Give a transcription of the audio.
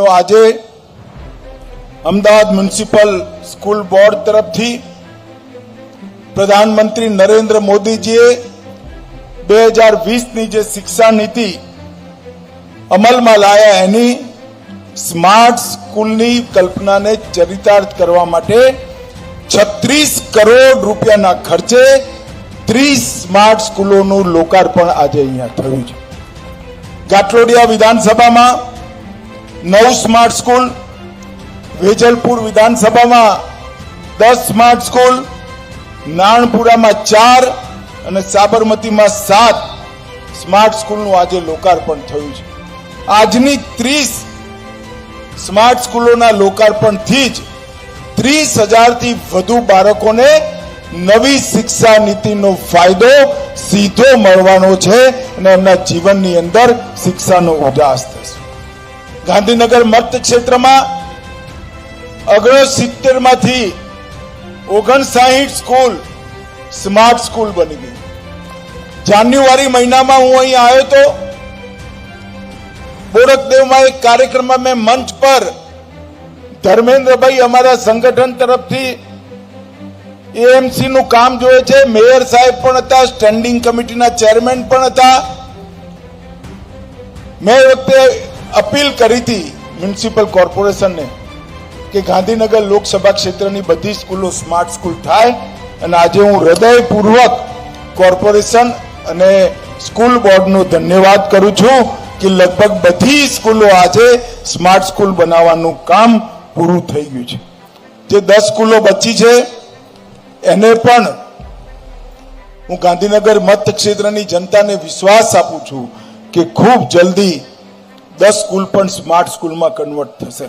આજે Ahmedabad municipal school board તરફથી પ્રધાનમંત્રી નરેન્દ્ર મોદીજીએ બે હજાર વીસની જે શિક્ષા નીતિ અમલમાં લાયા એની સ્માર્ટ સ્કૂલની કલ્પનાને ચરિતાર્થ કરવા માટે છત્રીસ કરોડ રૂપિયાના ખર્ચે ત્રીસ સ્માર્ટ સ્કૂલોનું લોકાર્પણ આજે અહીંયા થયું છે. ગાટલોડિયા વિધાનસભામાં નવ સ્માર્ટ સ્કૂલ, વેજલપુર વિધાનસભામાં દસ સ્માર્ટ સ્કૂલ નાણપુરામાં ચાર અને સાબરમતીમાં સાત સ્માર્ટ સ્કૂલનું આજે લોકાર્પણ થયું છે. આજની ત્રીસ સ્માર્ટ સ્કૂલોના લોકાર્પણથી જ ત્રીસ હજારથી વધુ બાળકોને નવી શિક્ષા નીતિનો ફાયદો સીધો મળવાનો છે અને એમના જીવનની અંદર શિક્ષાનો ઉજાસ થશે. ગાંધીનગર મત ક્ષેત્રમાં ઓગણસિત્તેરમાંથી ઓગણસાહીઠ સ્કૂલ સ્માર્ટ સ્કૂલ બની ગઈ. જાન્યુઆરી મહિનામાં હું અહીં આવ્યો તો બોરકદેવમાં એક કાર્યક્રમમાં મેં મંચ પર ધર્મેન્દ્રભાઈ અમારા સંગઠન તરફથી એએમસી નું કામ જોયે છે. મેયર સાહેબ પણ હતા, સ્ટેન્ડિંગ કમિટીના ચેરમેન પણ હતા. મેં વખતે અપીલ કરી હતી મ્યુનિસિપલ કોર્પોરેશનને કે ગાંધીનગર લોકસભા ક્ષેત્રની બધી સ્કૂલો સ્માર્ટ સ્કૂલ થાય અને આજે હું હૃદયપૂર્વક કોર્પોરેશન અને સ્કૂલ બોર્ડનો ધન્યવાદ કરું છું કે લગભગ બધી સ્કૂલો આજે સ્માર્ટ સ્કૂલ બનાવવાનું કામ પૂરું થઈ ગયું છે. જે દસ સ્કૂલો બચી છે, એને પણ હું ગાંધીનગર મત ક્ષેત્રની જનતાને વિશ્વાસ આપું છું કે ખૂબ જલ્દી દસ સ્કૂલ પણ સ્માર્ટ સ્કૂલમાં કન્વર્ટ થશે.